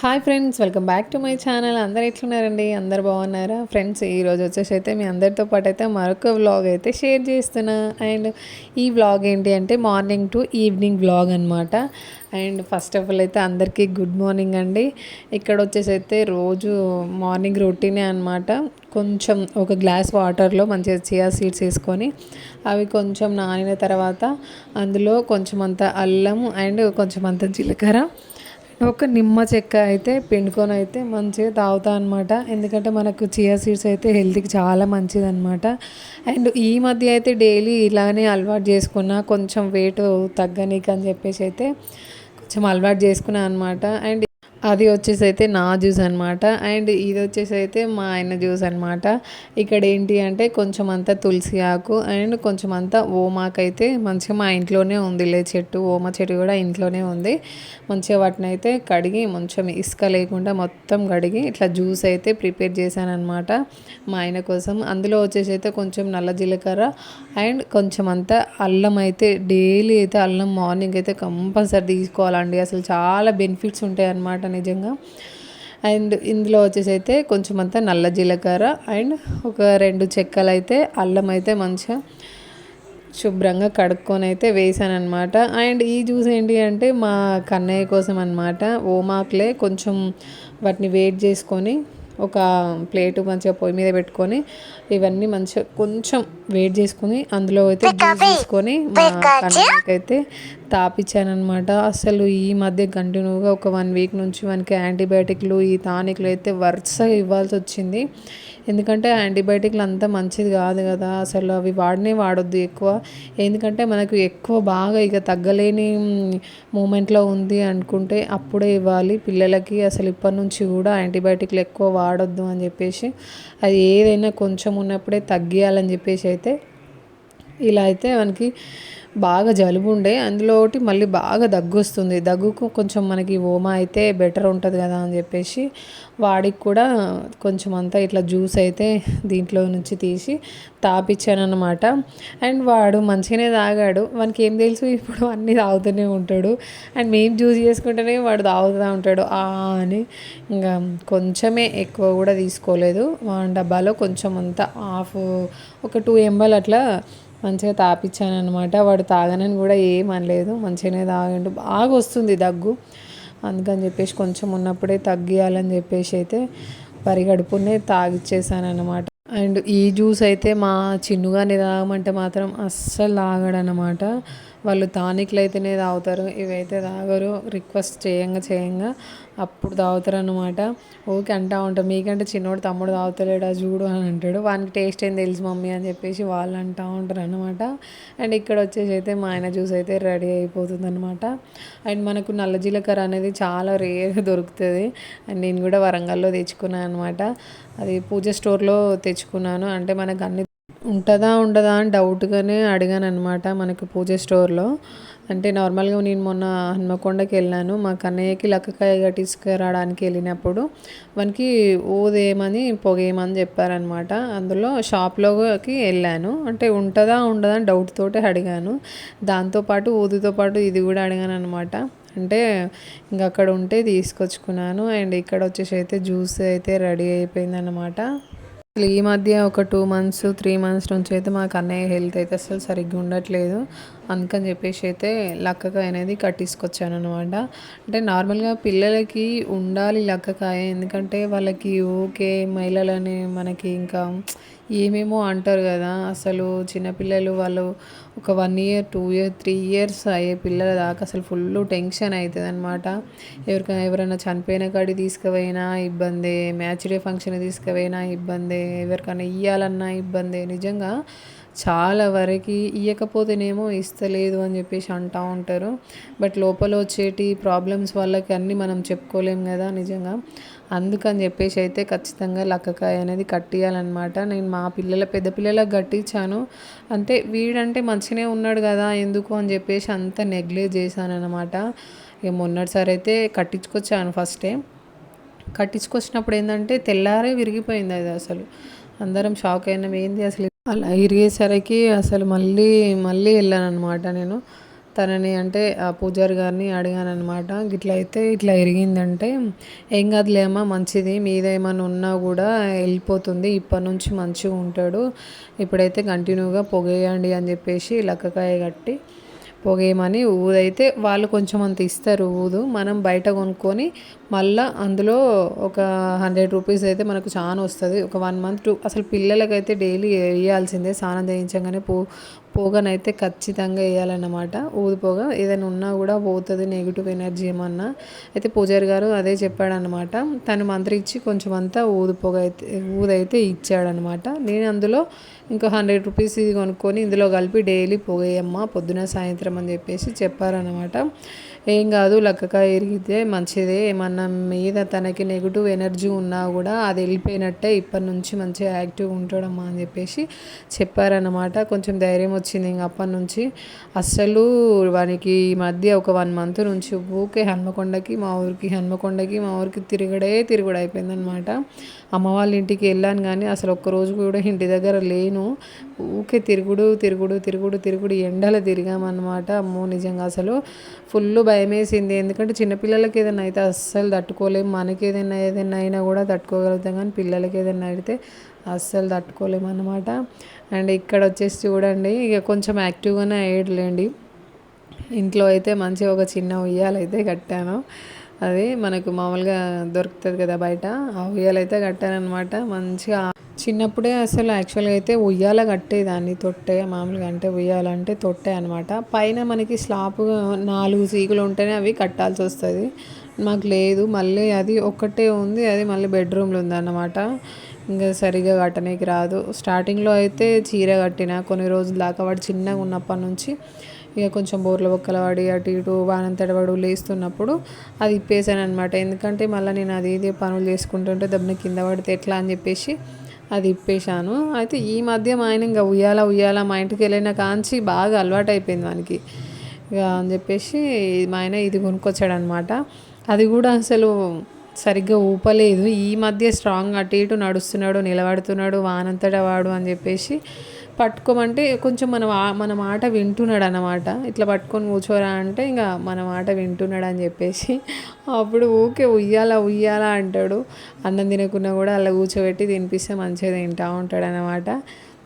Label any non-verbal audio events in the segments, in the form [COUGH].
Hi friends welcome back to my channel. అందరు ఎట్లున్నారండి? అందరు బాగున్నారా? ఫ్రెండ్స్ ఈరోజు వచ్చేసి అయితే మీ అందరితో పాటు అయితే మరొక వ్లాగ్ అయితే షేర్ చేస్తున్నా. అండ్ ఈ వ్లాగ్ ఏంటి అంటే మార్నింగ్ టు ఈవినింగ్ వ్లాగ్ అనమాట అండ్ ఫస్ట్ ఆఫ్ ఆల్ అయితే అందరికీ గుడ్ మార్నింగ్ అండి. ఇక్కడ వచ్చేసి అయితే రోజు మార్నింగ్ రొటీనే అనమాట కొంచెం ఒక గ్లాస్ వాటర్లో మంచిగా చియా సీడ్స్ వేసుకొని అవి కొంచెం నానిన తర్వాత అందులో కొంచెం అంత అల్లం అండ్ కొంచెం అంత జీలకర్ర ఒక నిమ్మ చెక్క అయితే పిండుకొని అయితే మంచిగా తాగుతా అనమాట ఎందుకంటే మనకు చియా సీడ్స్ అయితే హెల్త్కి చాలా మంచిది అనమాట అండ్ ఈ మధ్య అయితే డైలీ ఇలానే అలవాటు చేసుకున్న కొంచెం వెయిట్ తగ్గనీకి అని చెప్పేసి అయితే కొంచెం అలవాటు చేసుకున్నాను అనమాట అండ్ అది వచ్చేసి అయితే నా జ్యూస్ అనమాట అండ్ ఇది వచ్చేసి అయితే మా ఆయన జ్యూస్ అనమాట ఇక్కడ ఏంటి అంటే కొంచెం అంతా తులసి ఆకు అండ్ కొంచెం అంతా ఓమాకు అయితే మంచిగా మా ఇంట్లోనే ఉంది. లే చెట్టు ఓమా చెట్టు కూడా ఇంట్లోనే ఉంది. మంచిగా వాటిని అయితే కడిగి కొంచెం ఇసుక లేకుండా మొత్తం కడిగి ఇట్లా జ్యూస్ అయితే ప్రిపేర్ చేశాను అనమాట మా ఆయన కోసం. అందులో వచ్చేసి అయితే కొంచెం నల్ల జీలకర్ర అండ్ కొంచెం అంతా అల్లం అయితే డైలీ అయితే అల్లం మార్నింగ్ అయితే కంపల్సరీ తీసుకోవాలండి. అసలు చాలా బెనిఫిట్స్ ఉంటాయి అన్నమాట నిజంగా. అండ్ ఇందులో వచ్చేసి అయితే కొంచెం అంతా నల్ల జీలకర్ర అండ్ ఒక రెండు చెక్కలు అయితే అల్లం అయితే మంచిగా శుభ్రంగా కడుక్కొని అయితే వేసాను అనమాట అండ్ ఈ జ్యూస్ ఏంటి అంటే మా కన్నయ్య కోసం అనమాట ఓమాక్లే కొంచెం వాటిని వెయిట్ చేసుకొని ఒక ప్లేటు మంచిగా పొయ్యి మీద పెట్టుకొని ఇవన్నీ మంచిగా కొంచెం వెయిట్ చేసుకొని అందులో అయితే జ్యూస్ తీసుకొని మా కన్నయ్యకైతే తాపించానమాట అసలు ఈ మధ్య కంటిన్యూగా ఒక వన్ వీక్ నుంచి మనకి యాంటీబయాటిక్లు ఈ టానిక్లు అయితే వరుసగా ఇవ్వాల్సి వచ్చింది. ఎందుకంటే యాంటీబయాటిక్లు అంతా మంచిది కాదు కదా. అసలు అవి వాడనే వాడొద్దు ఎక్కువ. ఎందుకంటే మనకు ఎక్కువ బాగా ఇక తగ్గలేని మూమెంట్లో ఉంది అనుకుంటే అప్పుడే ఇవ్వాలి. పిల్లలకి అసలు ఇప్పటి నుంచి కూడా యాంటీబయాటిక్లు ఎక్కువ వాడొద్దు అని చెప్పేసి అది ఏదైనా కొంచెం ఉన్నప్పుడే తగ్గియాలని చెప్పేసి అయితే ఇలా అయితే మనకి బాగా జలుబు ఉండే అందులో ఒకటి మళ్ళీ బాగా దగ్గు వస్తుంది. దగ్గుకు కొంచెం మనకి ఓమా అయితే బెటర్ ఉంటుంది కదా అని చెప్పేసి వాడికి కూడా కొంచెం అంతా ఇట్లా జ్యూస్ అయితే దీంట్లో నుంచి తీసి తాపిచ్చాను అండ్ వాడు మంచిగానే తాగాడు. వానికి ఏం తెలుసు ఇప్పుడు అన్నీ తాగుతూనే ఉంటాడు. అండ్ మేము జ్యూస్ చేసుకుంటేనే వాడు తాగుతూ ఉంటాడు. ఆ అని ఇంకా కొంచెమే ఎక్కువ కూడా తీసుకోలేదు. డబ్బాలో కొంచెం అంతా హాఫ్ ఒక టూ ఎంఎల్ అట్లా మంచిగా తాపించాను అనమాట వాడు తాగనని కూడా ఏమనలేదు మంచిగానే తాగండు. బాగా వస్తుంది దగ్గు. అందుకని చెప్పేసి కొంచెం ఉన్నప్పుడే తగ్గియాలని చెప్పేసి అయితే పరిగడుపునే తాగిచ్చేసాను అనమాట అండ్ ఈ జ్యూస్ అయితే మా చిన్నుగానే తాగమంటే మాత్రం అస్సలు తాగడనమాట వాళ్ళు టానిక్లు అయితేనే తాగుతారు. ఇవైతే తాగరు. రిక్వెస్ట్ చేయంగా చేయంగా. అప్పుడు తాగుతారు అనమాట ఓకే అంటా ఉంటాం మీకంటే చిన్నోడు తమ్ముడు తాగుతలేడా చూడు అని అంటాడు. వానికి టేస్ట్ ఏం తెలుసు మమ్మీ అని చెప్పేసి వాళ్ళు అంటూ ఉంటారు అనమాట అండ్ ఇక్కడ వచ్చేసి అయితే మా ఆయన జ్యూస్ అయితే రెడీ అయిపోతుంది అనమాట అండ్ మనకు నల్ల జీలకర్ర అనేది చాలా రేర్గా దొరుకుతుంది. అండ్ నేను కూడా వరంగల్లో తెచ్చుకున్నాను అనమాట అది పూజ స్టోర్లో తెచ్చుకున్నాను. అంటే మనకు అన్ని ఉంటుందా ఉండదా అని డౌట్గానే అడిగాను అనమాట మనకి పూజ స్టోర్లో. అంటే నార్మల్గా నేను మొన్న హన్మకొండకి వెళ్ళాను. మా కన్నయ్యకి లక్కకాయ తీసుకురావడానికి వెళ్ళినప్పుడు వానికి ఊదేమని పొగేయమని చెప్పారనమాట అందులో షాప్లోకి వెళ్ళాను. అంటే ఉంటుందా ఉండదా అని డౌట్ తోటే అడిగాను. దాంతోపాటు ఊదితో పాటు ఇది కూడా అడిగాను అనమాట అంటే ఇంక అక్కడ ఉంటే తీసుకొచ్చుకున్నాను. అండ్ ఇక్కడ వచ్చేసి అయితే జ్యూస్ అయితే రెడీ అయిపోయిందనమాట అసలు ఈ మధ్య ఒక టూ మంత్స్ త్రీ మంత్స్ నుంచి అయితే మాకు అన్నయ్య హెల్త్ అయితే అసలు సరిగ్గా ఉండట్లేదు. అందుకని చెప్పేసి అయితే లక్కకాయ అనేది కట్టించుకొచ్చాను అనమాట అంటే నార్మల్గా పిల్లలకి ఉండాలి లక్కకాయ. ఎందుకంటే వాళ్ళకి ఓకే మహిళలని మనకి ఇంకా ఏమేమో అంటారు కదా. అసలు చిన్నపిల్లలు వాళ్ళు ఒక one year two year three years అయ్యే పిల్లల దాకా అసలు ఫుల్ టెన్షన్ అవుతుంది అనమాట ఎవరికైనా ఎవరైనా చనిపోయిన కాడి తీసుకుపోయినా ఇబ్బందే. మ్యాచ్ డే ఫంక్షన్ తీసుకుపోయినా ఇబ్బందే. ఎవరికైనా ఇవ్వాలన్నా ఇబ్బందే. నిజంగా చాలా వరకు ఇవ్వకపోతేనేమో ఇస్తలేదు అని చెప్పేసి అంటూ ఉంటారు. బట్ లోపల వచ్చేటి ప్రాబ్లమ్స్ వాళ్ళకి అన్నీ మనం చెప్పుకోలేం కదా నిజంగా. అందుకని చెప్పేసి అయితే ఖచ్చితంగా లక్కకాయ అనేది కట్టియాలన్నమాట. నేను మా పిల్లల పెద్ద పిల్లలకు కట్టించాను. అంటే వీడంటే మంచిగానే ఉన్నాడు కదా ఎందుకు అని చెప్పేసి అంత నెగ్లెక్ట్ చేశాను అనమాట ఇక మొన్నటిసారి అయితే కట్టించుకొచ్చాను ఫస్టే కట్టించుకొచ్చినప్పుడు ఏంటంటే తెల్లారే విరిగిపోయింది అది అసలు. అందరం షాక్ అయినాం. ఏంది అసలు అలా ఇరిగేసరికి అసలు మళ్ళీ మళ్ళీ వెళ్ళానమాట నేను. తనని అంటే ఆ పూజారి గారిని అడిగానమాట అనమాట గిట్ల అయితే ఇట్లా ఎరిగిందంటే ఏం కాదులేమ్మా మంచిది. మీదేమన్నా ఉన్నా కూడా వెళ్ళిపోతుంది. ఇప్పటి నుంచి మంచిగా ఉంటాడు. ఇప్పుడైతే కంటిన్యూగా పొగేయండి అని చెప్పేసి లక్కకాయ కట్టి పొగేయమని ఊదైతే వాళ్ళు కొంచెం అంత ఇస్తారు ఊదు. మనం బయట కొనుక్కొని మళ్ళీ అందులో ఒక హండ్రెడ్ రూపీస్ అయితే మనకు చాలా వస్తుంది. ఒక వన్ మంత్ టూ అసలు పిల్లలకైతే డైలీ వేయాల్సిందే స్నానం చేయించగానే పూ పోగనైతే ఖచ్చితంగా వేయాలన్నమాట. ఊదిపోగ ఏదైనా ఉన్నా కూడా పోతుంది నెగిటివ్ ఎనర్జీ ఏమన్నా. అయితే పూజారి గారు అదే చెప్పాడనమాట తను మంత్రి ఇచ్చి కొంచెం అంతా ఊదిపోగ అయితే ఊదైతే ఇచ్చాడనమాట నేను అందులో ఇంకా హండ్రెడ్ రూపీస్ ఇది కొనుక్కొని ఇందులో కలిపి డైలీ పొగేయమ్మ పొద్దున సాయంత్రం అని చెప్పేసి చెప్పారనమాట ఏం కాదు లక్కగా ఎరిగితే మంచిదే. ఏమన్నా మీద తనకి నెగిటివ్ ఎనర్జీ ఉన్నా కూడా అది వెళ్ళిపోయినట్టే ఇప్పటి నుంచి మంచిగా యాక్టివ్ ఉంటాడమ్మా అని చెప్పేసి చెప్పారనమాట కొంచెం ధైర్యం వచ్చింది ఇంక అప్పటి నుంచి. అస్సలు వానికి ఈ మధ్య ఒక వన్ మంత్ నుంచి ఊకే హన్మకొండకి మా ఊరికి హన్మకొండకి మా ఊరికి తిరగడే తిరుగుడు అయిపోయిందనమాట అమ్మ వాళ్ళ ఇంటికి వెళ్ళాను కానీ అసలు ఒక్కరోజు కూడా ఇంటి దగ్గర లేను. ఊకే తిరుగుడు తిరుగుడు తిరుగుడు తిరుగుడు ఎండలో తిరిగామన్నమాట అమ్మో నిజంగా అసలు. ఫుల్ భయం వేసింది ఎందుకంటే చిన్నపిల్లలకి ఏదైనా అయితే అస్సలు తట్టుకోలేము. మనకి ఏదైనా ఏదైనా అయినా కూడా తట్టుకోగలుగుతాం కానీ పిల్లలకి ఏదైనా అయితే అస్సలు తట్టుకోలేము అనమాట అండ్ ఇక్కడ వచ్చేసి చూడండి ఇక కొంచెం యాక్టివ్గానే అయ్యేట్లేండి ఇంట్లో అయితే మంచిగా ఒక చిన్న ఉయ్యాలైతే కట్టాను. అది మనకు మామూలుగా దొరుకుతుంది కదా బయట. ఆ ఉయ్యాలైతే కట్టాను అనమాట మంచిగా చిన్నప్పుడే అసలు యాక్చువల్గా అయితే ఉయ్యాల కట్టేదాన్ని తొట్టే మామూలుగా అంటే ఉయ్యాలంటే తొట్టే అనమాట పైన మనకి స్లాప్ నాలుగు సీకులు ఉంటేనే అవి కట్టాల్సి వస్తుంది. మాకు లేదు మళ్ళీ అది ఒక్కటే ఉంది అది మళ్ళీ బెడ్రూమ్లో ఉందన్నమాట ఇంకా సరిగా కట్టనీకి రాదు. స్టార్టింగ్లో అయితే చీర కట్టిన కొన్ని రోజుల దాకా వాడు చిన్నగా ఉన్నప్పటి నుంచి ఇక కొంచెం బోర్ల బొక్కల వాడి అటు ఇటు వానంతట వాడు లేస్తున్నప్పుడు అది ఇప్పేసాను అనమాట ఎందుకంటే మళ్ళీ నేను అది ఇది పనులు చేసుకుంటుంటే దబ్బున కింద పడితే ఎట్లా అని చెప్పేసి అది ఇప్పేశాను. అయితే ఈ మధ్య మా ఆయన ఇంకా ఉయ్యాల ఉయ్యాల మా ఇంటికి వెళ్ళిన కాంచి బాగా అలవాటు అయిపోయింది మనకి ఇక అని చెప్పేసి మా ఆయన ఇది కొనుక్కొచ్చాడు అనమాట అది కూడా అసలు సరిగ్గా ఊపలేదు. ఈ మధ్య స్ట్రాంగ్ అటు ఇటు నడుస్తున్నాడు నిలబడుతున్నాడు వానంతటా వాడు అని చెప్పేసి పట్టుకోమంటే కొంచెం మన మన మాట వింటున్నాడు అన్నమాట ఇట్లా పట్టుకొని కూర్చోరా అంటే ఇంకా మన మాట వింటున్నాడు అని చెప్పేసి [LAUGHS] అప్పుడు ఊకే ఉయ్యాల ఉయ్యాల అంటాడు. అన్నం తినకున్నా కూడా అలా కూర్చోబెట్టి తినిపిస్తే మంచిగా తింటూ ఉంటాడు అన్నమాట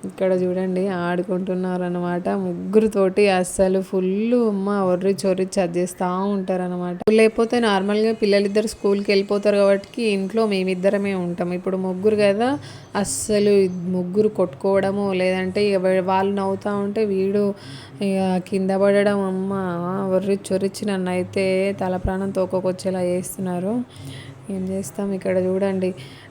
ఇక్కడ చూడండి ఆడుకుంటున్నారు అనమాట ముగ్గురుతోటి అస్సలు ఫుల్ అమ్మ ఒర్రి చొర్రి చదివేస్తూ ఉంటారు అనమాట లేకపోతే నార్మల్గా పిల్లలిద్దరు స్కూల్కి వెళ్ళిపోతారు కాబట్టి ఇంట్లో మేమిద్దరమే ఉంటాం. ఇప్పుడు ముగ్గురు కదా అస్సలు ముగ్గురు కొట్టుకోవడము లేదంటే వాళ్ళు నవ్వుతూ ఉంటే వీడు ఇక కింద పడడం అమ్మ ఒర్రి చొరిచి నన్ను అయితే తల ప్రాణం తోకొచ్చేలా చేస్తున్నారు. ఏం చేస్తాం ఇక్కడ చూడండి.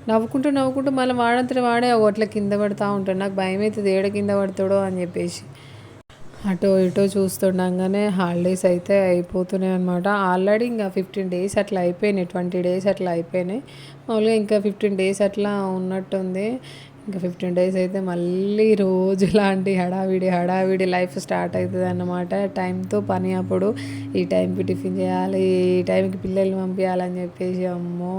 నవ్వుకుంటూ నవ్వుకుంటూ మళ్ళీ వాడంతటి వాడే అట్లా కింద పడుతూ ఉంటాడు. నాకు భయం అవుతుంది ఏడ కింద పడతాడో అని చెప్పేసి. అటో ఇటో చూస్తుండగానే హాలిడేస్ అయితే అయిపోతున్నాయి అనమాట ఆల్రెడీ ఇంకా ఫిఫ్టీన్ డేస్ అట్లా అయిపోయినాయి. ట్వంటీ డేస్ అట్లా అయిపోయినాయి. మామూలుగా ఇంకా ఫిఫ్టీన్ డేస్ అట్లా ఉన్నట్టుంది. ఇంకా ఫిఫ్టీన్ డేస్ అయితే మళ్ళీ రోజు లాంటి హడావిడి హడావిడి లైఫ్ స్టార్ట్ అవుతుంది అన్నమాట. టైంతో పని అప్పుడు ఈ టైంకి టిఫిన్ చేయాలి ఈ టైంకి పిల్లల్ని పంపించాలని చెప్పేసి అమ్మో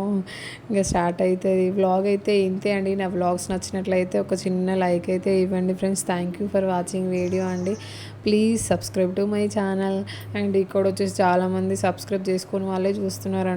ఇంకా స్టార్ట్ అవుతుంది. వ్లాగ్ అయితే ఇంతే అండి. నా వ్లాగ్స్ నచ్చినట్లయితే ఒక చిన్న లైక్ అయితే ఇవ్వండి friends thank you for watching video అండి. Please subscribe to my channel and ఇక్కడ వచ్చేసి చాలామంది సబ్స్క్రైబ్ చేసుకుని వాళ్ళే చూస్తున్నారు